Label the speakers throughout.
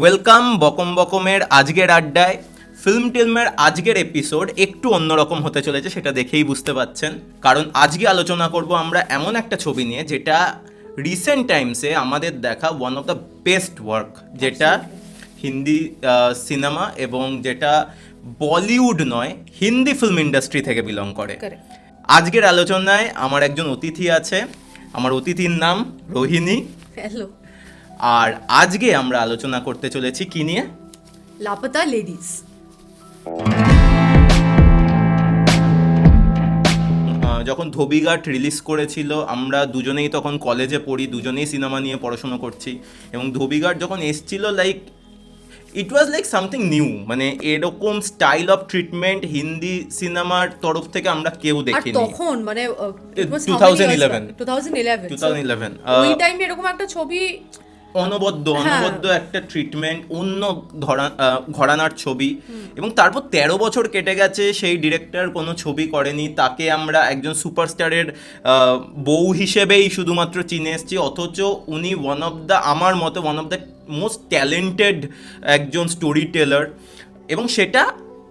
Speaker 1: Welcome বকম বকমের আজকের আড্ডায়। Film টিলমের আজকের এপিসোড একটু অন্যরকম হতে চলেছে সেটা দেখেই বুঝতে পাচ্ছেন। কারণ আজকে আলোচনা করব আমরা এমন একটা ছবি নিয়ে যেটা রিসেন্ট টাইমসে আমাদের দেখা one of the best work যেটা হিন্দি সিনেমা এবং যেটা বলিউড নয় হিন্দি ফিল্ম ইন্ডাস্ট্রি থেকে বিলং করে। আজকের আলোচনায় আমার একজন অতিথি আছে। আমার অতিথির নাম রোহিণী।
Speaker 2: হ্যালো
Speaker 1: আর আজকে আমরা আলোচনা করতে চলেছি কি নিয়ে?
Speaker 2: লাপতা লেডিস।
Speaker 1: যখন ধোবিঘাট রিলিজ করেছিল আমরা দুজনেই তখন কলেজে পড়ি দুজনেই সিনেমা নিয়ে পড়াশোনা করছি। এবং ধোবিঘাট যখন এসছিল like it was like something new মানে এরকম স্টাইল অফ ট্রিটমেন্ট হিন্দি সিনেমার তরফ থেকে আমরা কেউ দেখিনি।
Speaker 2: তখন মানে
Speaker 1: এ, 2011
Speaker 2: টু থাউজেন্ড ইলেভেন
Speaker 1: 2011
Speaker 2: ওই
Speaker 1: আহ,
Speaker 2: টাইমে এরকম একটা ছবি
Speaker 1: অনবদ্য
Speaker 2: হ্যাঁ।
Speaker 1: অনবদ্য একটা ট্রিটমেন্ট অন্য ঘরানার ছবি। এবং তারপর তেরো বছর কেটে গেছে সেই ডিরেক্টর কোনো ছবি করেনি। তাকে আমরা একজন সুপারস্টারের বউ হিসেবেই শুধুমাত্র চিনে এসেছি। অথচ উনি ওয়ান অফ দ্য আমার মতে one of the most talented একজন স্টোরি টেলার এবং সেটা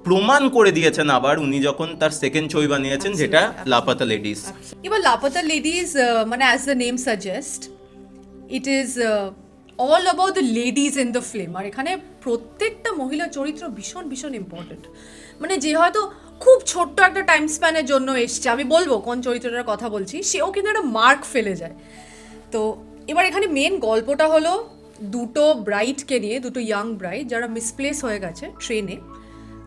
Speaker 1: প্রমাণ করে দিয়েছেন আবার উনি যখন তার সেকেন্ড ছবি বানিয়েছেন যেটা লাপাতা লেডিস
Speaker 2: এবার লাপতা লেডিস মানে as the name suggest it is all about the ladies in the film আর এখানে প্রত্যেকটা মহিলা চরিত্র ভীষণ ভীষণ ইম্পর্টেন্ট মানে যে হয়তো খুব ছোট্ট একটা টাইম স্প্যানের জন্য এসছে, আমি বলব কোন চরিত্রটার কথা বলছি, সেও কিন্তু একটা মার্ক ফেলে যায়। তো এবার এখানে মেন গল্পটা হলো দুটো ব্রাইটকে নিয়ে, দুটো ইয়াং ব্রাইট যারা মিসপ্লেস হয়ে গেছে ট্রেনে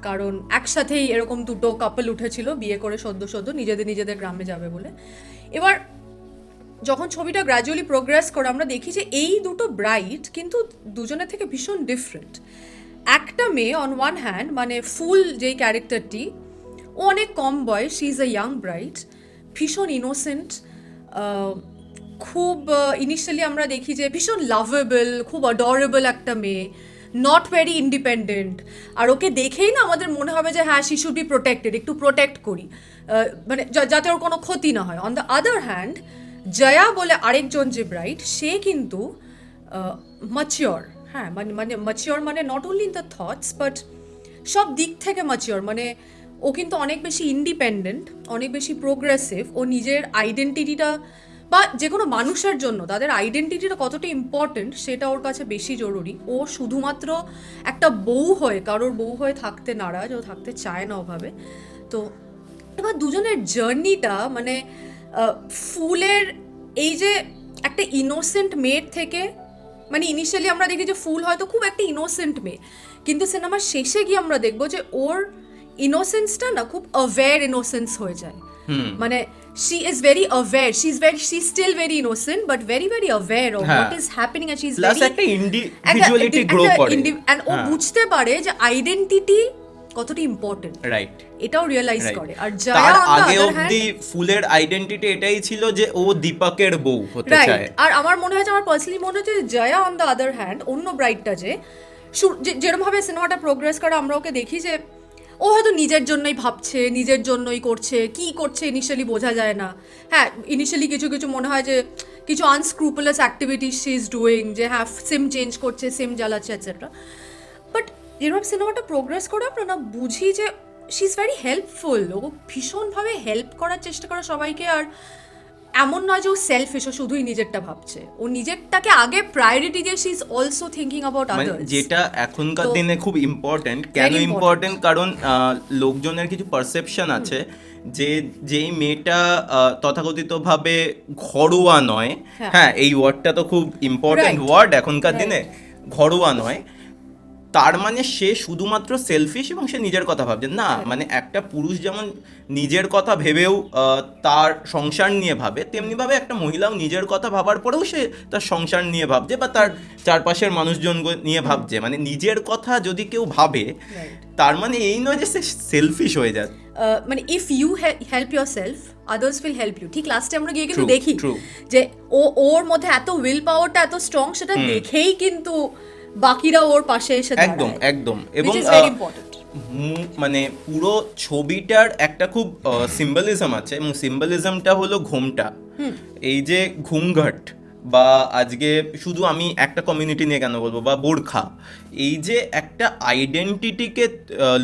Speaker 2: কারণ একসাথেই এরকম দুটো কাপল উঠেছিল, বিয়ে করে সদ্য সদ্য, নিজেদের নিজেদের গ্রামে যাবে বলে। এবার যখন ছবিটা গ্র্যাজুয়ালি প্রোগ্রেস করে, আমরা দেখি যে এই দুটো ব্রাইট কিন্তু দুজনের থেকে ভীষণ ডিফারেন্ট একটা মেয়ে অন ওয়ান হ্যান্ড মানে ফুল যেই ক্যারেক্টারটি ও অনেক কম বয়স she is a young bright ভীষণ ইনোসেন্ট খুব ইনিশিয়ালি আমরা দেখি যে ভীষণ লাভেবল খুব অডরেবল একটা মেয়ে নট ভেরি ইন্ডিপেন্ডেন্ট আর ওকে দেখেই না আমাদের মনে হবে যে হ্যাঁ শি শুড বি প্রোটেক্টেড একটু প্রোটেক্ট করি। মানে যাতে ওর কোনো ক্ষতি না হয়। On the other hand Jaya বলে আরেকজন যে ব্রাইট সে কিন্তু ম্যাচিওর হ্যাঁ মানে মানে ম্যাচিওর মানে not only in the thoughts but সব দিক থেকে ম্যাচিওর মানে ও কিন্তু অনেক বেশি ইন্ডিপেন্ডেন্ট অনেক বেশি প্রোগ্রেসিভ ও নিজের আইডেন্টিটিটা বা যে কোনো মানুষের জন্য, তাদের আইডেন্টিটিটা কতটা ইম্পর্টেন্ট সেটা ওর কাছে বেশি জরুরি। ও শুধুমাত্র একটা বউ হয়ে, কারোর বউ হয়ে থাকতে নারাজ, ও থাকতে চায় না ওভাবে। তো এবার দুজনের জার্নিটা মানে ফুলের এই যে একটা ইনোসেন্ট মেয়ের থেকে মানে ইনিশিয়ালি আমরা দেখি যে ফুল হয়তো খুব একটা ইনোসেন্ট মেয়ে কিন্তু সিনেমার শেষে গিয়ে আমরা দেখব যে ওর ইনোসেন্সটা না খুব অ্যাওয়্যার ইনোসেন্স হয়ে যায় মানে she is very aware she is very she still very innocent but very very aware of
Speaker 1: হ্যাঁ।
Speaker 2: What is happening and she is very
Speaker 1: একটা ইন্ডিভিজুয়ালিটি গ্রো করে
Speaker 2: অ্যান্ড ও
Speaker 1: হ্যাঁ।
Speaker 2: বুঝতে পারে যে আইডেন্টিটি কতটা ইম্পর্টেন্ট
Speaker 1: রাইট
Speaker 2: এটাও রিয়েলাইজ করে। আর জয়া
Speaker 1: আগে অবধি ফুলের আইডেন্টিটি এটাই ছিল যে ও দীপকের বউ হতে চায়।
Speaker 2: আর আমার মনে হয়েছে আমার পার্সোনালি মনে হচ্ছে যে Jaya on the other hand অন্য ব্রাইটটা যে শু- যে- যেরমভাবে সিনেমাটা প্রোগ্রেস করে আমরা ওকে দেখি যে ও হয়তো নিজের জন্যই ভাবছে নিজের জন্যই করছে কি করছে ইনিশিয়ালি বোঝা যায় না। হ্যাঁ ইনিশিয়ালি কিছু কিছু মনে হয় যে কিছু unscrupulous activities she is doing যে হ্যাঁ সিম চেঞ্জ করছে সিম জ্বালাচ্ছে এটসেট্রা বাট যেরকম সিনেমাটা প্রোগ্রেস করে আমরা না বুঝি যে শি ইজ ভেরি হেল্পফুল ও ভীষণভাবে হেল্প করার চেষ্টা করে সবাইকে আর এমন নয় যে ও সেলফিশ ও শুধুই নিজেরটা ভাবছে। ও নিজেরটাকে আগে প্রায়োরিটি দিয়ে she is also thinking about others
Speaker 1: যেটা এখনকার দিনে খুব ইম্পর্টেন্ট কেন ইম্পর্টেন্ট কারণ লোকজনের কিছু পারসেপশন আছে যে যেই মেয়েটা তথাকথিতভাবে ঘরোয়া নয়।
Speaker 2: হ্যাঁ।
Speaker 1: হ্যাঁ এই ওয়ার্ডটা তো খুব ইম্পর্টেন্ট ওয়ার্ড এখনকার দিনে। ঘরোয়া নয়। তার মানে সে শুধুমাত্র সেলফিশ এবং সে নিজের কথা ভাবছে। না মানে একটা পুরুষ যেমন নিজের কথা ভেবেও তার সংসার নিয়ে ভাবে তেমনিভাবে একটা মহিলাও নিজের কথা ভাবার পরেও সে তার সংসার নিয়ে ভাবছে বা তার চারপাশের মানুষজন নিয়ে ভাবছে। মানে নিজের কথা যদি কেউ ভাবে তার মানে এই নয় যে সে সেলফিশ হয়ে যায়।
Speaker 2: মানে if you help yourself others will help you ঠিক লাস্টে আমরা গিয়ে কিন্তু দেখি. যে ও ওর মধ্যে এত উইল পাওয়ারটা এত স্ট্রং সেটা দেখেই কিন্তু বাকিরা ওর পাশে এসে
Speaker 1: একদম একদম।
Speaker 2: এবং
Speaker 1: মানে পুরো ছবিটার একটা খুব সিম্বলিজম আছে এবং সিম্বলিজমটা হলো ঘুমটা। এই যে ঘুমঘট বা আজকে শুধু আমি একটা কমিউনিটি নিয়ে কেন বলব বা বোরখা এই যে একটা আইডেন্টিটিকে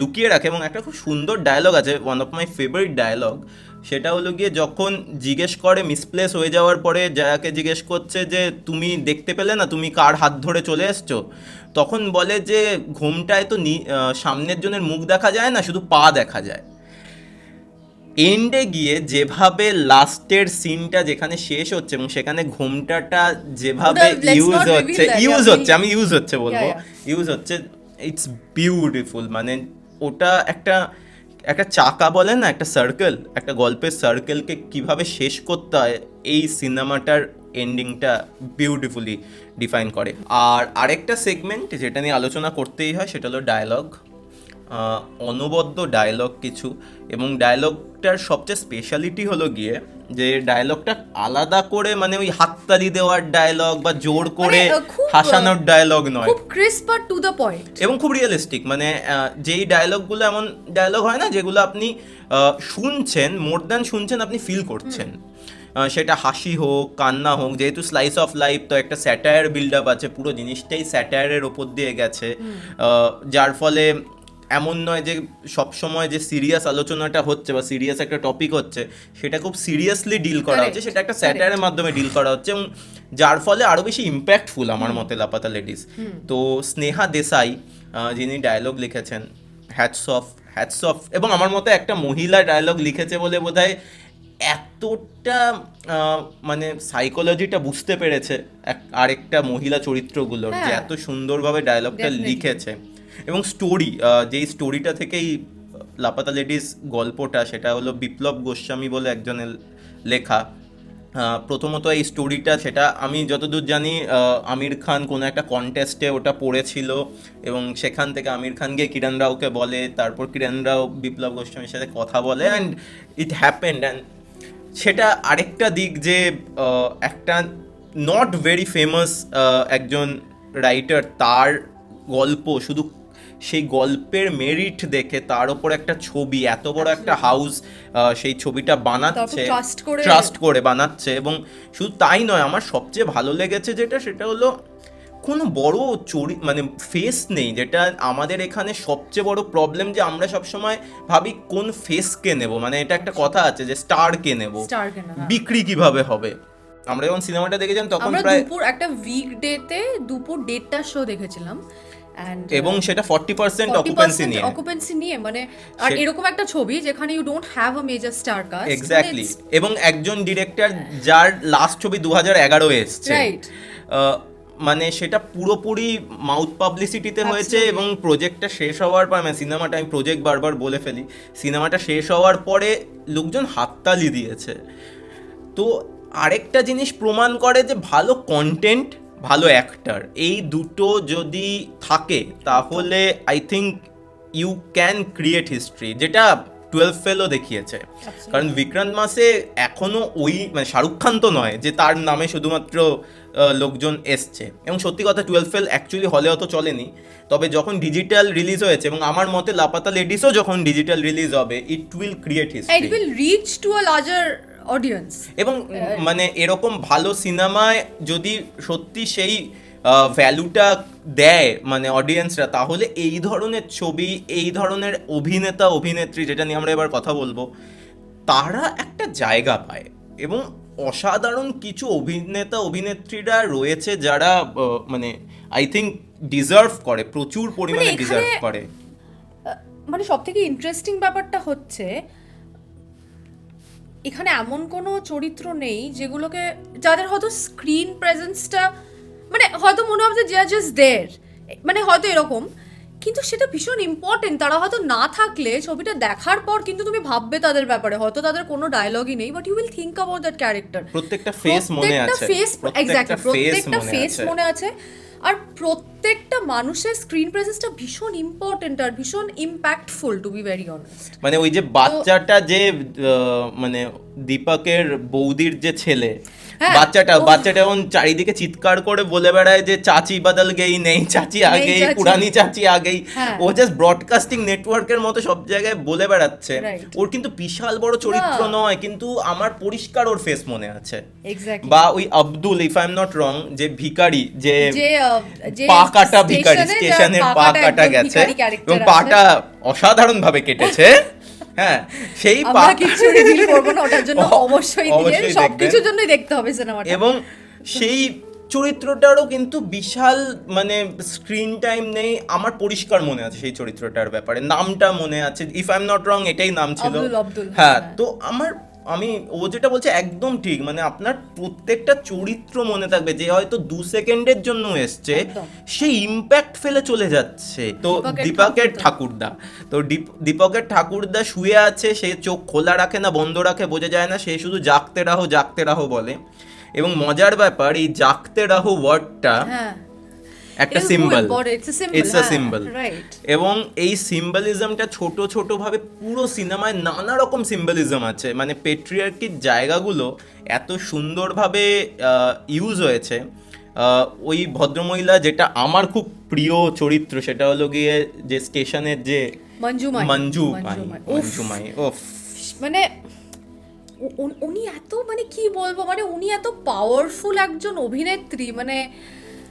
Speaker 1: লুকিয়ে রাখে এবং একটা খুব সুন্দর ডায়লগ আছে one of my favourite dialogue সেটা হলো গিয়ে যখন জিজ্ঞেস করে মিসপ্লেস হয়ে যাওয়ার পরে যাকে জিজ্ঞেস করছে যে তুমি দেখতে পেলে না? তুমি কার হাত ধরে চলে এসছো? তখন বলে যে ঘুমটায় তো নি- সামনের জনের মুখ দেখা যায় না শুধু পা দেখা যায়। এন্ডে গিয়ে যেভাবে লাস্টের সিনটা যেখানে শেষ হচ্ছে এবং সেখানে ঘুমটাটা যেভাবে ইউজ হচ্ছে ইউজ হচ্ছে আমি ইউজ হচ্ছে বলব। ইউজ হচ্ছে ইটস বিউটিফুল মানে ওটা একটা একটা চাকা বলে না, একটা সার্কেল একটা গল্পের সার্কেলকে কীভাবে শেষ করতে হয়, এই সিনেমাটার এন্ডিংটা বিউটিফুলি ডিফাইন করে। আর আরেকটা সেগমেন্ট যেটা নিয়ে আলোচনা করতেই হয়, সেটা হলো ডায়লগ অনবদ্য ডায়লগ কিছু এবং ডায়লগটার সবচেয়ে স্পেশালিটি হলো গিয়ে যে ডায়লগটা আলাদা করে মানে ওই হাততালি দেওয়ার ডায়লগ বা জোর করে
Speaker 2: মানে, আহ,
Speaker 1: হাসানোর ডায়লগ নয়।
Speaker 2: খুব ক্রিস্প আর টু দ্য পয়েন্ট
Speaker 1: এবং খুব রিয়েলিস্টিক মানে যেই ডায়লগগুলো এমন ডায়লগ হয় না যেগুলো আপনি শুনছেন মোর দ্যান শুনছেন আপনি ফিল করছেন। সেটা হাসি হোক কান্না হোক যেহেতু স্লাইস অফ লাইফ তো একটা স্যাটায়ার বিল্ড আপ আছে পুরো জিনিসটাই স্যাটায়ারের ওপর দিয়ে গেছে। যার ফলে এমন নয় যে সব সময় যে সিরিয়াস আলোচনাটা হচ্ছে বা সিরিয়াস একটা টপিক হচ্ছে সেটা খুব সিরিয়াসলি ডিল করা হচ্ছে সেটা একটা স্যাটারের মাধ্যমে ডিল করা হচ্ছে এবং যার ফলে আরও বেশি ইম্প্যাক্টফুল আমার মতে লাপাতা লেডিস তো স্নেহা দেশাই যিনি ডায়লগ লিখেছেন হ্যাটস অফ হ্যাটস অফ এবং আমার মতে একটা মহিলা ডায়লগ লিখেছে বলে বোধহয় এতটা মানে সাইকোলজিটা বুঝতে পেরেছে এক- আরেকটা মহিলা চরিত্রগুলোর যে
Speaker 2: হ্যাঁ।
Speaker 1: এত সুন্দরভাবে ডায়লগটা লিখেছে। এবং স্টোরি যেই স্টোরিটা থেকেই লাপাতা লেডিস গল্পটা, সেটা হলো বিপ্লব গোস্বামী বলে একজনের লেখা। প্রথমত এই স্টোরিটা সেটা আমি যতদূর জানি আমির খান কোনো একটা কন্টেস্টে ওটা পড়েছিল এবং সেখান থেকে আমির খান গিয়ে কিরণ রাওকে বলে, তারপর কিরণ রাও বিপ্লব গোস্বামীর সাথে কথা বলে অ্যান্ড ইট হ্যাপেন্ড অ্যান্ড সেটা আরেকটা দিক যে একটা নট ভেরি ফেমাস একজন রাইটার তার গল্প শুধু সেই গল্পের মেরিট দেখে তার ওপর একটা ছবি এত বড় একটা হাউস সেই ছবিটা বানাচ্ছে। ট্রাস্ট করে বানাচ্ছে এবং শুধু তাই নয় আমার সবচেয়ে ভালো লেগেছে যেটা সেটা হলো কোনো বড় চরি মানে ফেস নেই যেটা আমাদের এখানে সবচেয়ে বড় প্রবলেম যে আমরা সবসময় ভাবি কোন ফেসকে নেব। মানে এটা একটা কথা আছে যে স্টারকে নেব।
Speaker 2: হ্যাঁ।
Speaker 1: বিক্রি কীভাবে হবে? আমরা যখন সিনেমাটা দেখেছিলাম তখন প্রায়
Speaker 2: দুপুর একটা উইক ডেতে দুপুর দেড়টার শো দেখেছিলাম।
Speaker 1: এবং সেটা ফর্টি পার্সেন্ট অকুপেন্সি নিয়ে।
Speaker 2: অকুপেন্সি নিয়ে মানে আর এরকম একটা ছবি যেখানে you don't have a major star cast
Speaker 1: exactly এবং একজন ডিরেক্টর যার লাস্ট ছবি দু হাজার এগারো এসছে।
Speaker 2: Right.
Speaker 1: আহ, মানে সেটা পুরোপুরি মাউথ পাবলিসিটিতে হয়েছে এবং প্রজেক্টটা শেষ হওয়ার পর মানে সিনেমাটা আমি প্রজেক্ট বারবার বলে ফেলি সিনেমাটা শেষ হওয়ার পরে লোকজন হাততালি দিয়েছে। তো আরেকটা জিনিস প্রমাণ করে যে ভালো কন্টেন্ট ভালো অ্যাক্টার এই দুটো যদি থাকে তাহলে I think you can create history যেটা টুয়েলভ ফেলও দেখিয়েছে। কারণ বিক্রান্ত মাসে এখনও ওই মানে শাহরুখ খান তো নয় যে তার নামে শুধুমাত্র লোকজন এসছে। এবং সত্যি কথা টুয়েলভ ফেল অ্যাকচুয়ালি হলে অত চলেনি। তবে যখন ডিজিটাল রিলিজ হয়েছে এবং আমার মতে লাপাতা লেডিসও যখন ডিজিটাল রিলিজ হবে it will create history it
Speaker 2: will reach to a larger audience
Speaker 1: এবং মানে এরকম ভালো সিনেমায় যদি সত্যি সেই ভ্যালুটা দেয় মানে অডিয়েন্সরা তাহলে এই ধরনের ছবি এই ধরনের অভিনেতা অভিনেত্রী যেটা নিয়ে আমরা এবার কথা বলব তারা একটা জায়গা পায়। এবং অসাধারণ কিছু অভিনেতা অভিনেত্রীরা রয়েছে যারা মানে আই থিঙ্ক ডিজার্ভ করে প্রচুর পরিমাণে ডিজার্ভ করে।
Speaker 2: মানে সব থেকে ইন্টারেস্টিং ব্যাপারটা হচ্ছে এখানে এমন কোনো চরিত্র নেই যেগুলোকে যাদের হয়তো স্ক্রিন প্রেজেন্সটা মানে হয়তো মনে হবে যে আর জাস্ট দের মানে হয়তো এরকম কিন্তু সেটা ভীষণ ইম্পর্টেন্ট তারা হয়তো না থাকলে ছবিটা দেখার পর কিন্তু তুমি ভাববে তাদের ব্যাপারে হয়তো তাদের কোনো ডায়লগই নেই but you will think about that character
Speaker 1: প্রত্যেকটা ফেস মনে
Speaker 2: প্রত্যেকটা
Speaker 1: আছে।
Speaker 2: ফেস এক্স্যাক্টলি প্রত্যেকটা ফেস মনে আছে। আর প্রত্যেকটা মানুষের স্ক্রিন প্রেজেন্সটা ভীষণ ইম্পর্টেন্ট আর ভীষণ impactful to be very honest
Speaker 1: মানে ওই যে বাচ্চাটা যে মানে দীপকের বৌদির যে ছেলে বাচ্চাটা বাচ্চাটা এখন চারিদিকে চিৎকার করে বলে বেড়ায় যে চাচি বদল গেই নেই চাচি আগেই পুরানি চাচি আগেই।
Speaker 2: হ্যাঁ।
Speaker 1: ও জাস্ট ব্রডকাস্টিং নেটওয়ার্কের মতো সব জায়গায় বলে বেড়াচ্ছে। ওর কিন্তু বিশাল বড় চরিত্র নয় কিন্তু আমার পরিষ্কার ওর ফেস মনে আছে। বা ওই Abdul if I am not wrong যে
Speaker 2: আহ, যে
Speaker 1: পা কাটা
Speaker 2: ভিকারি
Speaker 1: স্টেশনের পা কাটা গেছে এবং পাটা অসাধারণ ভাবে কেটেছে। হ্যাঁ সেই
Speaker 2: আমরা কিছু রিভিল করব না ওটার জন্য অবশ্যই সবকিছুর জন্যই দেখতে হবে সিনেমাটা
Speaker 1: এবং সেই চরিত্রটারও কিন্তু বিশাল মানে স্ক্রিন টাইম নেই। আমার পরিষ্কার মনে আছে সেই চরিত্রটার ব্যাপারে। নামটা মনে আছে। If I am not wrong এটাই নাম ছিল। হ্যাঁ
Speaker 2: হ্যাঁ।
Speaker 1: তো আমার আমি ও যেটা বলছে একদম ঠিক মানে আপনার প্রত্যেকটা চরিত্র মনে থাকবে যে হয়তো দু সেকেন্ডের জন্য এসছে। সেই ইম্প্যাক্ট ফেলে চলে যাচ্ছে তো
Speaker 2: দীপকের ঠাকুরদা।
Speaker 1: তো দীপকের ঠাকুরদা শুয়ে আছে সে চোখ খোলা রাখে না বন্ধ রাখে বোঝা যায় না সে শুধু জাগতে রাহো জাগতে রাহো বলে এবং মজার ব্যাপার এই জাগতে রাহো ওয়ার্ডটা
Speaker 2: হ্যাঁ
Speaker 1: একটা সিম্বল ইটস আ সিম্বল এবং এই সিম্বলিজমটা ছোট ছোট ভাবে পুরো সিনেমায় নানা রকম সিম্বলিজম আছে। মানে পেট্রিয়ার্কির জায়গাগুলো এত সুন্দরভাবে ইউজ হয়েছে। ওই ভদ্রমহিলা যেটা আমার খুব প্রিয় চরিত্র সেটা হলো গিয়ে যে স্টেশনের যে মঞ্জু
Speaker 2: মঞ্জুমাই।
Speaker 1: মঞ্জু মাই ওফ
Speaker 2: মানে উনি এত মানে কি বলব মানে উনি এত পাওয়ারফুল একজন অভিনেত্রী মানে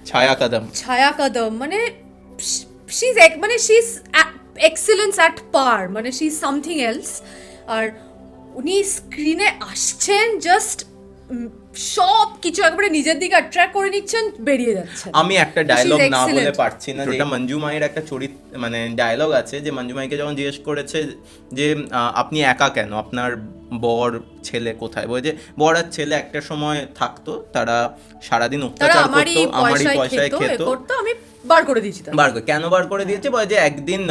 Speaker 1: ছায়া কাদম
Speaker 2: ছায়া কদম মানে শি ইজ মানে she is excellence at par মানে শি ইজ সামথিং এলস আর উনি স্ক্রিনে আসছেন জাস্ট সব কিছু একবারে নিজের দিকে অ্যাট্রাক্ট করে নিচ্ছেন বেরিয়ে যাচ্ছেন।
Speaker 1: আমি একটা ডায়লগ না বলে পারছি না যেটা মঞ্জু মায়ের একটা চরিত্র মানে ডায়লগ আছে যে মঞ্জু মাইকে যখন জিজ্ঞেস করেছে যে আপনি একা কেন? আপনার বর ছেলে কোথায়? বলে যে বর আর ছেলে একটা সময় থাকতো তারা সারাদিন অত্যাচার করতো আমারই
Speaker 2: পয়সায়
Speaker 1: পয়সায়
Speaker 2: খেত করতো আমি বার করে দিয়েছি
Speaker 1: বার করে কেন বার করে দিয়েছে? বলে যে একদিন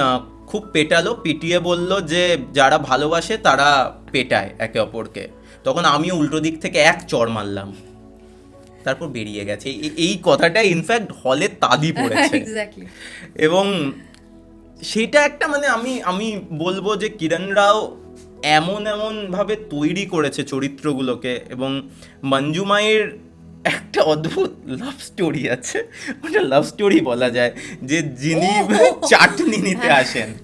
Speaker 1: খুব পেটালো পিটিয়ে বলল যে যারা ভালোবাসে তারা পেটায় একে অপরকে। তখন আমি উল্টো দিক থেকে এক চড় মারলাম। তারপর বেরিয়ে গেছে। এই- কথাটা ইনফ্যাক্ট হলে তালি পড়েছে। এবং সেটা একটা মানে আমি আমি বলব যে কিরণ রাও এমন এমন ভাবে তৈরি করেছে চরিত্রগুলোকে এবং মঞ্জুমাইয়ের একটা অদ্ভুত লাভ স্টোরি আছে। ওটা লাভ স্টোরি বলা যায় যে যিনি চাটনি নিতে আসেন।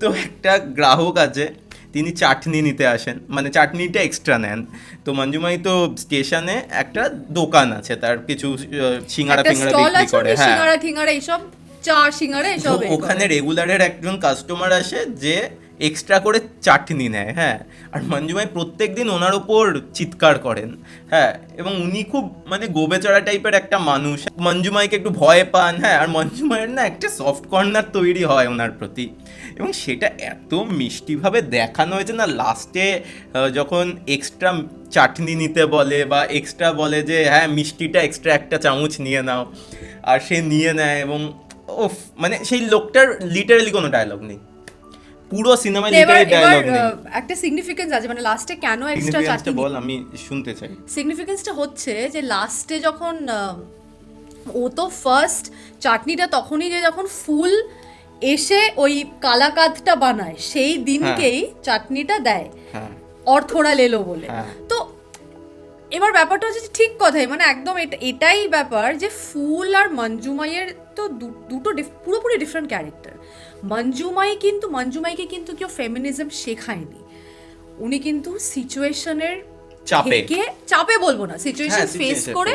Speaker 1: তো একটা গ্রাহক আছে তিনি চাটনি নিতে আসেন। মানে চাটনিটা এক্সট্রা নেন। তো মঞ্জুমাই তো স্টেশনে একটা দোকান আছে তার কিছু আহ, সিঙ্গারা ফিঙ্গারা বিক্রি করে হ্যাঁ।
Speaker 2: সিঙ্গারা ঠিঙ্গারা এইসব চা সিঙ্গারা এসব।
Speaker 1: ওখানে রেগুলারের একজন কাস্টমার আসে যে এক্সট্রা করে চাটনি নেয় হ্যাঁ। আর মঞ্জুমাই প্রত্যেক দিন ওনার ওপর চিৎকার করেন হ্যাঁ। এবং উনি খুব মানে গোবেচড়া টাইপের একটা মানুষ। মঞ্জুমাইকে একটু ভয় পান হ্যাঁ। আর মঞ্জুমাইয়ের না একটা সফট কর্নার তৈরি হয় ওনার প্রতি। এবং সেটা এত মিষ্টিভাবে দেখানো হয়েছে না লাস্টে যখন এক্সট্রা চাটনি নিতে বলে বা এক্সট্রা বলে যে হ্যাঁ মিষ্টিটা এক্সট্রা একটা চামচ নিয়ে নাও। আর সে নিয়ে নেয় এবং ওফ মানে সেই লোকটার লিটারালি কোনো ডায়লগ নেই। পুরো সিনেমায় লিটারালি ডায়লগ নেই।
Speaker 2: একটা সিগনিফিকেন্স আছে মানে লাস্টে কেন এক্সট্রা চাটনি
Speaker 1: বল আমি শুনতে চাই।
Speaker 2: সিগনিফিকেন্সটা হচ্ছে যে লাস্টে যখন ও তো ফার্স্ট চাটনিটা তখনই যে যখন ফুল এসে ওই কালাকাতটা বানায় সেই দিনকেই চাটনিটা দেয়।
Speaker 1: হ্যাঁ।
Speaker 2: অর্থরা লেলো বলে।
Speaker 1: হ্যাঁ।
Speaker 2: তো এবার ব্যাপারটা হচ্ছে ঠিক কথাই মানে একদম এটা- এটাই ব্যাপার যে ফুল আর মঞ্জুমাইয়ের তো দুটো পুরোপুরি ডিফারেন্ট ক্যারেক্টার মঞ্জুমাই কিন্তু মঞ্জুমাইকে কিন্তু কেউ ফেমিনিজম শেখায়নি। উনি কিন্তু সিচুয়েশনের
Speaker 1: চাপে।
Speaker 2: চাপে বলব না সিচুয়েশন
Speaker 1: হ্যাঁ,
Speaker 2: ফেস করে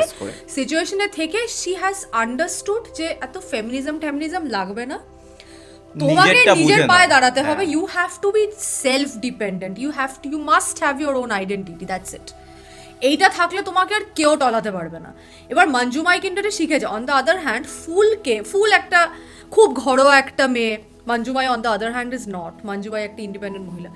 Speaker 2: সিচুয়েশনে থেকে শি হ্যাজ আন্ডারস্টুড যে এত ফেমিনিজম টেমিনিজম লাগবে না। তোমাকে নিজের পায়ে দাঁড়াতে হবে। You have to be self dependent you have to you must have your own identity that's it এইটা থাকলে তোমাকে আর কেউ টলাতে পারবে না। এবার মঞ্জুমাই কিন্তু এটা শিখেছে। অন দ্য আদার হ্যান্ড ফুলকে ফুল একটা খুব ঘরোয়া একটা মেয়ে Manjumai on the other hand is not Manjumai একটা ইন্ডিপেন্ডেন্ট মহিলা।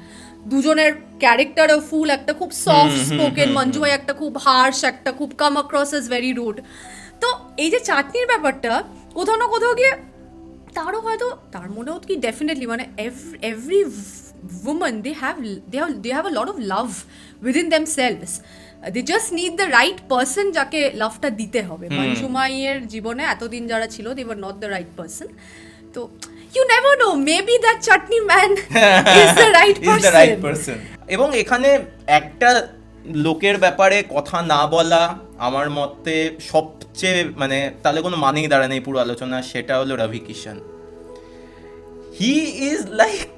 Speaker 2: দুজনের ক্যারেক্টারও ফুল একটা খুব সফট স্পোকেন মঞ্জুমাই একটা খুব হার্শ একটা খুব come across is very rude তো এই যে চাটনির ব্যাপারটা কোথাও না কোথাও গিয়ে তারও হয়তো তার মনেও কি ডেফিনেটলি মানে every women they have they have they have a lot of love within themselves they just need the right person যাকে লাভটা দিতে হবে। মঞ্জুমাইয়ের জীবনে এতদিন যারা ছিল they were not the right person তো you never know maybe that chutney man is the right
Speaker 1: is the right
Speaker 2: person
Speaker 1: person এবং এখানে একটা লোকের ব্যাপারে কথা না বলা আমার মতে সবচেয়ে মানে তাহলে কোনো মানেই দাঁড়ায় নেই পুরো আলোচনা সেটা হলো রবি কিষান হি ইজ লাইক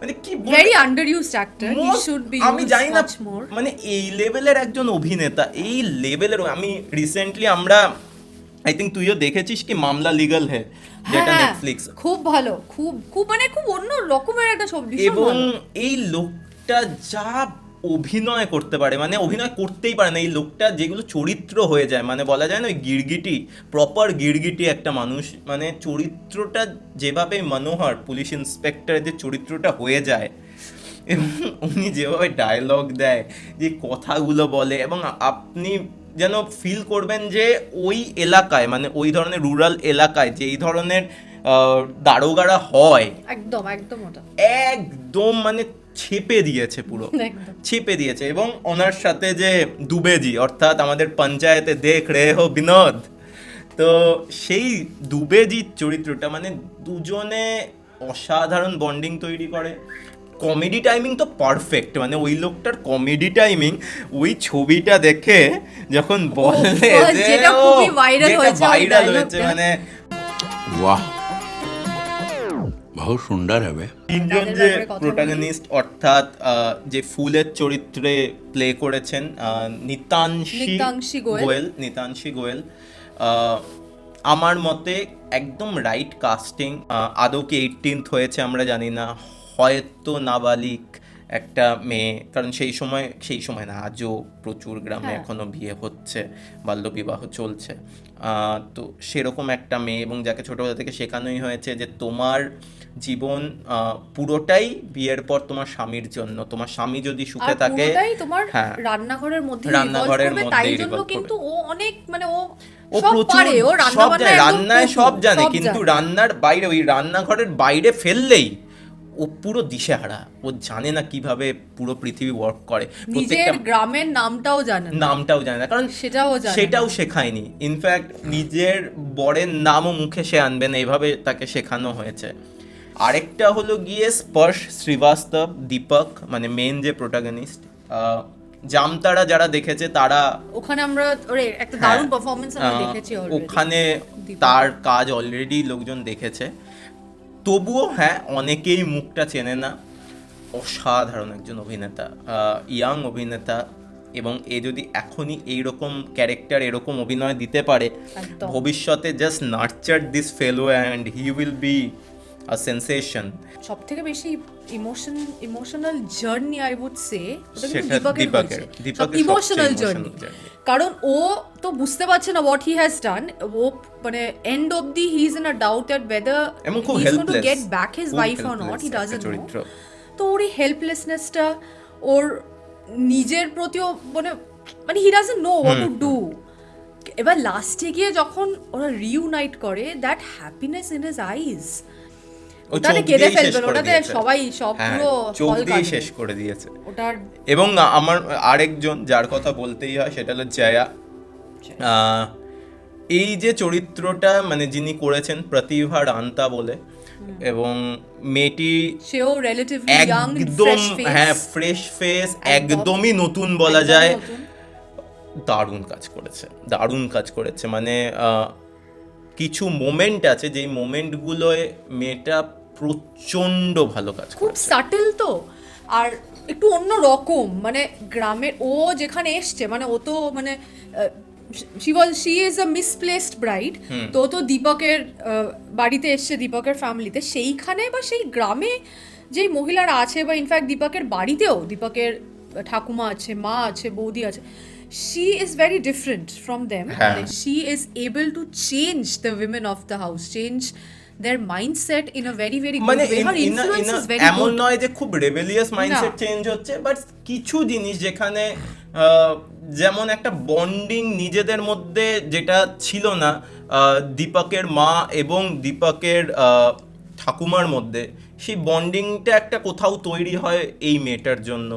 Speaker 1: মানে কি?
Speaker 2: Very under used actor he should be
Speaker 1: আমি জানি না মানে এই লেভেলের একজন অভিনেতা এই লেভেলের আমি রিসেন্টলি আমরা আই থিঙ্ক তুইও দেখেছিস কি মামলা লিগাল হে যেটা
Speaker 2: হ্যাঁ
Speaker 1: নেটফ্লিক্স
Speaker 2: খুব ভালো খুব খুব মানে খুব অন্য রকমের একটা ছবি
Speaker 1: এবং এই লোকটা যা অভিনয় করতে পারে মানে অভিনয় করতেই পারে না এই লোকটা যেগুলো চরিত্র হয়ে যায় মানে বলা যায় না ওই গিরগিটি প্রপার গিরগিটি একটা মানুষ মানে চরিত্রটা যেভাবে মনোহর পুলিশ ইন্সপেক্টরের যে চরিত্রটা হয়ে যায় এবং উনি যেভাবে ডায়লগ দেয় যে কথাগুলো বলে এবং আপনি যেন ফিল করবেন যে ওই এলাকায় মানে ওই ধরনের রুরাল এলাকায় যে এই ধরনের দারোগারা হয়।
Speaker 2: একদম একদম ওটা।
Speaker 1: একদম মানে ছেপে দিয়েছে পুরো। ছেপে দিয়েছে এবং ওনার সাথে যে দুবেজি অর্থাৎ আমাদের পঞ্চায়েতে দেখ রে হো বিনোদ তো সেই দুবেজির চরিত্রটা মানে দুজনে অসাধারণ বন্ডিং তৈরি করে। কমেডি টাইমিং তো পারফেক্ট মানে ওই লোকটার কমেডি টাইমিং ওই ছবিটা দেখে যখন বলে
Speaker 2: যেটা
Speaker 1: ভাইরাল
Speaker 2: হয়েছে
Speaker 1: মানে
Speaker 3: বাহ। বহু। সুন্দর হবে।
Speaker 1: তিনজন যে প্রোটাগনিস্ট অর্থাৎ যে ফুলের চরিত্রে প্লে করেছেন নিতাংশি
Speaker 2: গোয়েল।
Speaker 1: নিতাংশি গোয়েল আমার মতে একদম রাইট কাস্টিং আদৌ কি এইটিনথ হয়েছে আমরা জানি না। হয়তো নাবালিক একটা মেয়ে কারণ সেই সময় সেই সময় না আজও প্রচুর গ্রামে
Speaker 2: হ্যাঁ।
Speaker 1: এখনও বিয়ে হচ্ছে বাল্যবিবাহ চলছে। তো সেরকম একটা মেয়ে এবং যাকে ছোটোবেলা থেকে শেখানোই হয়েছে যে তোমার জীবন পুরোটাই বিয়ের পর তোমার স্বামীর জন্য। তোমার স্বামী যদি সুখে থাকে
Speaker 2: তোমার
Speaker 1: হ্যাঁ।
Speaker 2: রান্নাঘরের মধ্যে
Speaker 1: রান্নাঘরের
Speaker 2: revolve কিন্তু ও অনেক মানে ও
Speaker 1: ও প্রচুর
Speaker 2: ও
Speaker 1: সব জানে রান্নায় সব জানে কিন্তু রান্নার বাইরে ওই রান্নাঘরের বাইরে ফেললেই ও পুরো দিশেহারা। ও জানে না কীভাবে পুরো পৃথিবী ওয়ার্ক করে। প্রত্যেকটা
Speaker 2: গ্রামের নামটাও জানে না।
Speaker 1: নামটাও জানে না কারণ
Speaker 2: সেটাও জানে
Speaker 1: সেটাও শেখায়নি। ইনফ্যাক্ট নিজের বরের নামও মুখে সে আনবে না এভাবে তাকে শেখানো হয়েছে। আরেকটা হলো গিয়ে স্পর্শ শ্রীবাস্তব দীপক মানে মেন যে প্রোটাগনিস্ট জামতারা যারা দেখেছে তারা
Speaker 2: ওখানে আমরা ওরে একটা দারুণ পারফরমেন্স আমরা দেখেছি
Speaker 1: ওখানে তার কাজ অলরেডি লোকজন দেখেছে। তবুও হ্যাঁ অনেকেই মুখটা চেনে না। অসাধারণ একজন অভিনেতা ইয়াং অভিনেতা এবং এ যদি এখনই এইরকম ক্যারেক্টার এরকম অভিনয় দিতে পারে ভবিষ্যতে just nurture this fellow and he will be a sensation
Speaker 2: সব থেকে বেশি emotion emotional journey I would say
Speaker 1: দীপকের।
Speaker 2: Emotional journey
Speaker 1: emotional journey।
Speaker 2: কারণ ও তো বুঝতে পারছে না হোয়াট হি হ্যাজ ডান ও মানে end of the he is in a doubt that whether he is going to get back his wife or not he doesn't know তো ওর এই হেল্পলেসনেসটা ওর নিজের প্রতিও মানে মানে he doesn't know what to do এবার লাস্টে গিয়ে যখন ওরা রিউনাইট করে that happiness in his eyes ওটাতে ফেলবেন ওটাতে সবাই সব
Speaker 1: হ্যাঁ,
Speaker 2: পুরো
Speaker 1: চোখ দিয়ে শেষ করে দিয়েছে।
Speaker 2: ওটার
Speaker 1: এবং আমার আরেকজন যার কথা বলতেই হয় সেটা হলো জয়া। এই যে চরিত্রটা মানে যিনি করেছেন প্রতিভা রান্তা বলে এবং মেয়েটি
Speaker 2: সেও রিলেটিভলি ইয়াং
Speaker 1: একদম হ্যাঁ ফ্রেশ ফেস একদমই নতুন বলা যায়। দারুণ কাজ করেছে দারুণ কাজ করেছে। মানে আহ, কিছু মোমেন্ট আছে যেই মোমেন্টগুলোয় মেয়েটা প্রচণ্ড ভালো কাজ
Speaker 2: খুব সাটেল তো। আর একটু অন্য রকম মানে গ্রামের ও যেখানে এসছে মানে ও তো মানে she was she is a misplaced bride তো তো দীপকের বাড়িতে এসছে দীপকের ফ্যামিলিতে সেইখানে বা সেই গ্রামে যেই মহিলারা আছে বা ইনফ্যাক্ট দীপকের বাড়িতেও দীপকের ঠাকুমা আছে মা আছে বৌদি আছে she is very different from
Speaker 1: them.
Speaker 2: মানে she is able to change the women of the house change their mindset in a very very good
Speaker 1: মানে
Speaker 2: way
Speaker 1: in-
Speaker 2: her
Speaker 1: in a- in a-
Speaker 2: is very
Speaker 1: এমন
Speaker 2: good
Speaker 1: নয় যে খুব rebellious mindset. Change হচ্ছে but কিছু জিনিস যেখানে আহ, যেমন একটা বন্ডিং নিজেদের মধ্যে যেটা ছিল না দীপকের মা এবং দীপকের ঠাকুমার মধ্যে সেই বন্ডিংটা একটা কোথাও তৈরি হয় এই মেয়েটার জন্য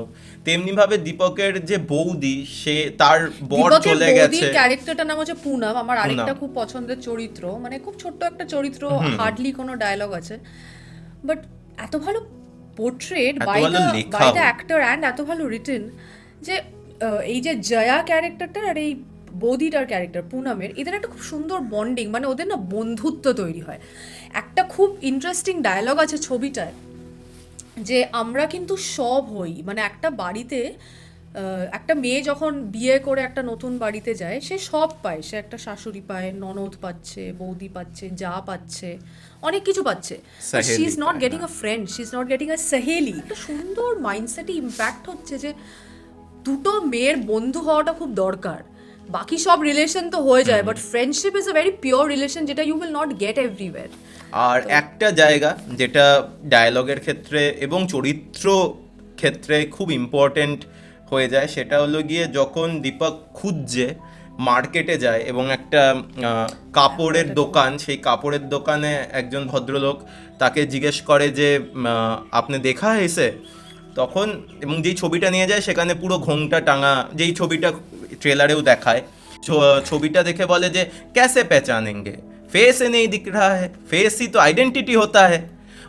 Speaker 1: তেমনিভাবে দীপকের যে বৌদি সে তার বর চলে গেছে।
Speaker 2: ক্যারেক্টারটার নাম হচ্ছে পুনম। আমার আরেকটা খুব পছন্দের চরিত্র মানে খুব ছোট্ট একটা চরিত্র হার্ডলি কোনো ডায়লগ আছে। বাট এত ভালো portrayed by the by the actor and এত ভালো রিটেন যে এই যে জয়া ক্যারেক্টারটার আর এই বৌদিটার ক্যারেক্টার পুনামের এদের একটা খুব সুন্দর বন্ডিং মানে ওদের না বন্ধুত্ব তৈরি হয়। একটা খুব ইন্টারেস্টিং ডায়লগ আছে ছবিটায়। যে আমরা কিন্তু সব হই। মানে একটা বাড়িতে একটা মেয়ে যখন বিয়ে করে একটা নতুন বাড়িতে যায় সে সব পায়। সে একটা শাশুড়ি পায় ননদ পাচ্ছে বৌদি পাচ্ছে যা পাচ্ছে অনেক কিছু পাচ্ছে। She is not getting a friend she is not getting a saheli. একটা সুন্দর মাইন্ডসেটই ইম্প্যাক্ট হচ্ছে যে দুটো মেয়ের বন্ধু হওয়াটা খুব দরকার। বাকি সব রিলেশন তো হয়ে যায় but friendship is a very pure relation যেটা you will not get everywhere
Speaker 1: আর একটা জায়গা যেটা ডায়লগের ক্ষেত্রে এবং চরিত্র ক্ষেত্রে খুব ইম্পর্টেন্ট হয়ে যায় সেটা হলো গিয়ে যখন দীপক খুঁজছে মার্কেটে যায় এবং একটা কাপড়ের দোকান সেই কাপড়ের দোকানে একজন ভদ্রলোক তাকে জিজ্ঞেস করে যে আপনি দেখা হয়েছে? তখন এবং যেই ছবিটা নিয়ে যায় সেখানে পুরো ঘোংটা টাঙা যেই ছবিটা ট্রেলারেও দেখায়। ছবিটা দেখে বলে যে ক্যাসে পেঁচানেঙ্গে? ফেস এ নেই দিক রা হ্যাঁ ফেসই তো আইডেন্টিটি হতা হ্যাঁ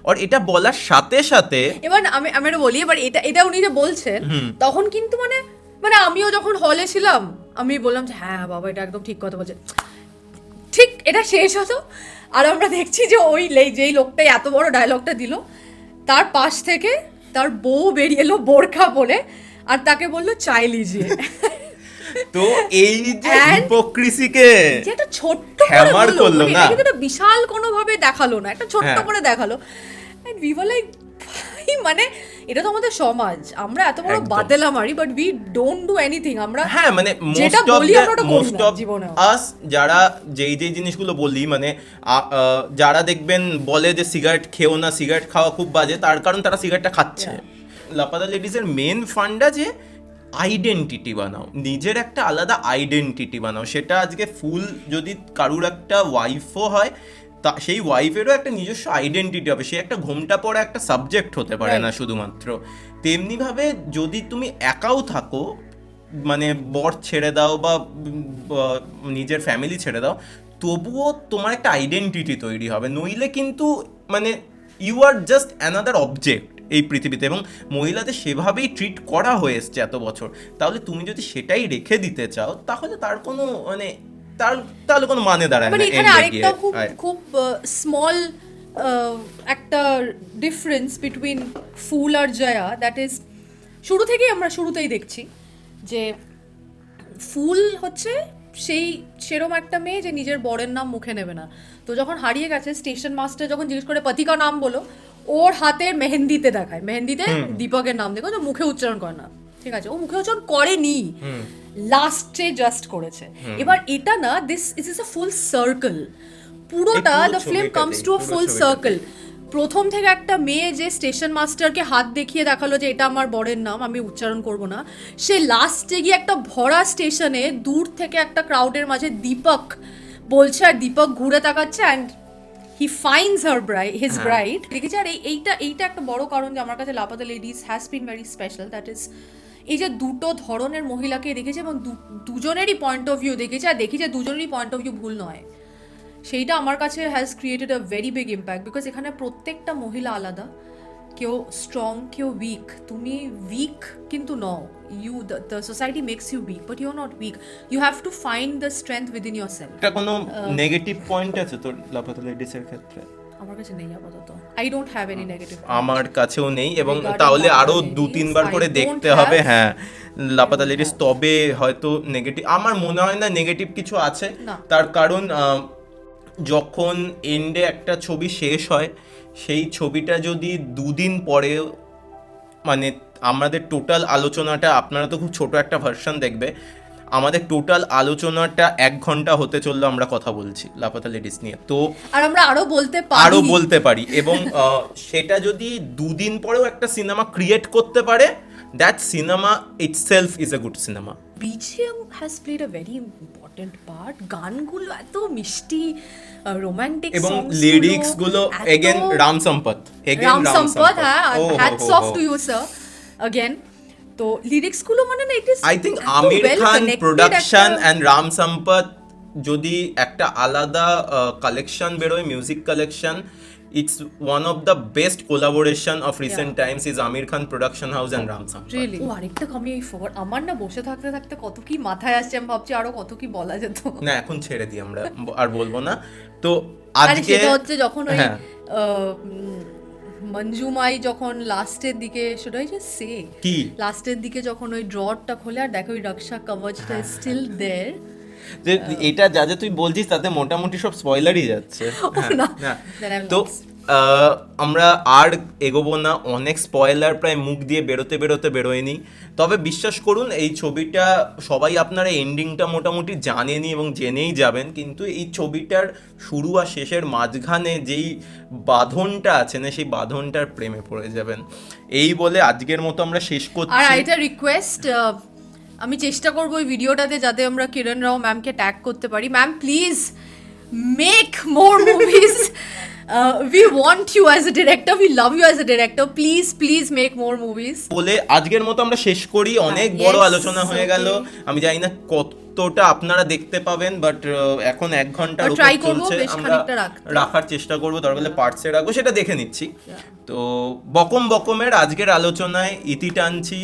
Speaker 1: আর এটা বলার সাথে সাথে
Speaker 2: এবার আমি আমার বলি এবার এটা এটা উনি যে বলছেন তখন কিন্তু মানে মানে আমিও যখন হলে ছিলাম আমি বললাম যে হ্যাঁ বাবা এটা একদম ঠিক কথা বলছে। ঠিক এটা শেষ হতো। আর আমরা দেখছি যে ওই যেই লোকটাই এত বড় ডায়লগটা দিল তার পাশ থেকে তার বউ বেরিয়ে এলো বোরখা বলে আর তাকে বলল চাই লিজিয়ে
Speaker 1: তো এই যে হিপোক্রিসিকে
Speaker 2: যে একটা ছোট্ট
Speaker 1: হ্যামার করল
Speaker 2: মানে
Speaker 1: না।
Speaker 2: এটা বিশাল কোনো ভাবে দেখাল না একটা ছোট্ট
Speaker 1: হ্যাঁ।
Speaker 2: করে দেখাল এন্ড উই ওয়ার লাইক মানে এটা তো আমাদের সমাজ আমরা এত বড়। বাদেলা মারি but we don't do anything আমরা
Speaker 1: হ্যাঁ মানে
Speaker 2: যেটা
Speaker 1: মোস্ট অফ
Speaker 2: বলি আমরা ওটা করি
Speaker 1: মোস্ট
Speaker 2: না
Speaker 1: অফ
Speaker 2: জীবনেও।
Speaker 1: আস যারা যেই যেই জিনিসগুলো বলি মানে যারা দেখবেন বলে যে সিগারেট খেও না সিগারেট খাওয়া খুব বাজে তার কারণ তারা সিগারেটটা খাচ্ছে লাপাদা লেডিসের মেন ফান্ডা যে আইডেন্টিটি বানাও নিজের একটা আলাদা আইডেন্টিটি বানাও। সেটা আজকে ফুল যদি কারুর একটা ওয়াইফও হয় তা সেই ওয়াইফেরও একটা নিজস্ব আইডেন্টিটি হবে। সে একটা ঘোমটা পড়া একটা সাবজেক্ট হতে পারে না শুধুমাত্র। তেমনিভাবে যদি তুমি একাও থাকো মানে বর ছেড়ে দাও বা নিজের ফ্যামিলি ছেড়ে দাও তবুও তোমার একটা আইডেন্টিটি তৈরি হবে। নইলে কিন্তু মানে you are just another object এই পৃথিবীতে এবং মহিলাদের সেভাবেই ট্রিট করা হয়ে এসছে এত বছর। তাহলে তুমি যদি সেটাই রেখে দিতে চাও তাহলে তার কোনো মানে তার তাহলে কোনো মানে দাঁড়ায়
Speaker 2: মানে
Speaker 1: না
Speaker 2: এখানে আরেকটা খুব খুব স্মল একটা ডিফারেন্স বিটুইন ফুল আর জয়া দ্যাট ইজ শুরু থেকেই আমরা শুরুতেই দেখছি যে ফুল হচ্ছে সেই সেরম একটা মেয়ে যে নিজের বরের নাম মুখে নেবে না। তো যখন হারিয়ে গেছে স্টেশন মাস্টার যখন জিজ্ঞেস করে পতিকা নাম বলো ওর হাতের মেহেন্দিতে দেখায়। মেহেন্দিতে দীপকের নাম দেখো তো মুখে উচ্চারণ করে না। ঠিক আছে ও মুখে উচ্চারণ করেনি। লাস্টে জাস্ট করেছে। এবার এটা না this is is a full circle পুরোটা the film comes to a full circle প্রথম থেকে একটা মেয়ে যে স্টেশন মাস্টারকে হাত দেখিয়ে দেখাল যে এটা আমার বরের নাম আমি উচ্চারণ করব না সে লাস্টে গিয়ে একটা ভরা স্টেশনে দূর থেকে একটা ক্রাউডের মাঝে দীপক বলছে আর দীপক ঘুরে তাকাচ্ছে and he finds her bride his. Bride দেখেছি আর এই- এইটা এইটা একটা বড় কারণ যে আমার কাছে Laapataa Ladies has been very special that is এই যে দুটো ধরনের মহিলাকে দেখেছে এবং দুজনেরই পয়েন্ট অফ ভিউ দেখেছে আর দেখি যে দুজনেরই পয়েন্ট অফ ভিউ ভুল নয়। সেইটা আমার কাছে has created a very big impact because এখানে প্রত্যেকটা মহিলা আলাদা। কেউ স্ট্রং কেউ উইক তুমি উইক কিন্তু নও। You the society makes you weak but you not weak you have to find the strength within yourself
Speaker 1: একটা কোনো নেগেটিভ পয়েন্ট আছে তোর লাপাতা লেডিসের ক্ষেত্রে?
Speaker 2: আমার কাছে নেই আপাতত। I don't have any negative
Speaker 1: আমার কাছেও নেই এবং তাহলে
Speaker 2: আরও
Speaker 1: দু তিনবার করে দেখতে হবে হ্যাঁ। লাপাতা লেডিস তবে হয়তো নেগেটিভ আমার মনে হয় না নেগেটিভ কিছু আছে। তার কারণ যখন এন্ডে একটা ছবি শেষ হয় সেই ছবিটা যদি দুদিন পরে মানে আমাদের টোটাল আলোচনাটা আপনারা তো খুব ছোট একটা ভার্সন দেখবে আমাদের টোটাল আলোচনাটা এক ঘণ্টা হতে চলল আমরা কথা বলছি লাপাতা লেডিস নিয়ে। তো
Speaker 2: আর আমরা আরও বলতে পারি।
Speaker 1: আরও বলতে পারি এবং সেটা যদি দুদিন পরেও একটা সিনেমা ক্রিয়েট করতে পারে that cinema itself is a good cinema
Speaker 2: BGM has played a very important part গানগুলো এত মিষ্টি রোমান্টিক
Speaker 1: এবং লিরিক্সগুলো এগেন রাম সম্পত এগেন
Speaker 2: রাম সম্পদ হ্যাঁ hats off to you sir again তো লিরিক্সগুলো মানে না it is
Speaker 1: I think Aamir Khan production and Ram Sampath যদি একটা আলাদা কালেকশন বেরোয় music collection it's one of the best collaboration of recent times is Aamir Khan production house and রামসাম
Speaker 2: really ও আরেকটা আমি এই ফর আমার না বসে থাকতে থাকতে কত কি মাথায় আসছে আমি ভাবছি আরও কত কি বলা যেত।
Speaker 1: না এখন ছেড়ে দিই আমরা আর বলব না। তো
Speaker 2: আরে
Speaker 1: আজকে
Speaker 2: সেটা হচ্ছে যখন ওই
Speaker 1: হ্যাঁ।
Speaker 2: মঞ্জুমাই যখন লাস্টের দিকে শুড আই জাস্ট সে
Speaker 1: কি?
Speaker 2: লাস্টের দিকে যখন ওই ড্রটা খোলে আর দেখো ওই রক্ষা কবচটা
Speaker 1: হ্যাঁ,
Speaker 2: স্টিল দেয়ার
Speaker 1: যে এটা যা যা তুই বলছিস তাতে মোটামুটি সব স্পয়লারই যাচ্ছে। হ্যাঁ, তো আমরা আর এগোবো না অনেক স্পয়লার প্রায় মুখ দিয়ে বেরোতে বেরোতে বেরোয়নি। তবে বিশ্বাস করুন এই ছবিটা সবাই আপনারা এন্ডিংটা মোটামুটি জানেনি এবং জেনেই যাবেন কিন্তু এই ছবিটার শুরু আর শেষের মাঝখানে যেই বাঁধনটা আছে না সেই বাঁধনটার প্রেমে পড়ে যাবেন। এই বলে আজকের মতো আমরা শেষ করছি।
Speaker 2: আর এটা রিকোয়েস্ট আমি চেষ্টা করব ওই ভিডিওটাতে যাতে আমরা কিরণ রাও ম্যামকে ট্যাগ করতে পারি। Ma'am please make more movies we want you as a director we love you as a director please please make more movies
Speaker 1: বলে আজকের মতো আমরা শেষ করি। অনেক বড়
Speaker 2: হ্যাঁ, yes,
Speaker 1: আলোচনা হয়ে গেল। আমি জানি না কতটা আপনারা দেখতে পাবেন বাট এখন এক উপর
Speaker 2: try করব
Speaker 1: আমরা রাখার চেষ্টা করব দরকার পার্টসে রাখব সেটা দেখে নিচ্ছি। তো বকম বকমের আজকের আলোচনায় ইতি টানছি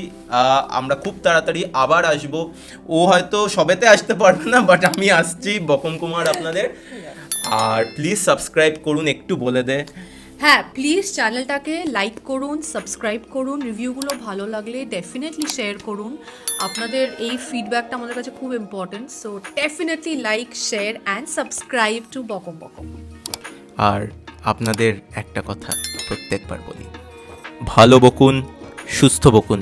Speaker 1: আমরা খুব তাড়াতাড়ি আবার আসব। ও হয়তো সবেতে আসতে পারবে না বাট আমি আসছি বকম কুমার আপনাদের। আর প্লিজ সাবস্ক্রাইব করুন একটু বলে দে।
Speaker 2: হ্যাঁ প্লিজ চ্যানেলটাকে লাইক করুন সাবস্ক্রাইব করুন রিভিউগুলো ভালো লাগলে ডেফিনেটলি শেয়ার করুন। আপনাদের এই ফিডব্যাকটা আমাদের কাছে খুব important so definitely like share and subscribe to Bokom Bokom
Speaker 1: আর আপনাদের একটা কথা প্রত্যেকবার বলি, ভালো বকুন, সুস্থ বকুন।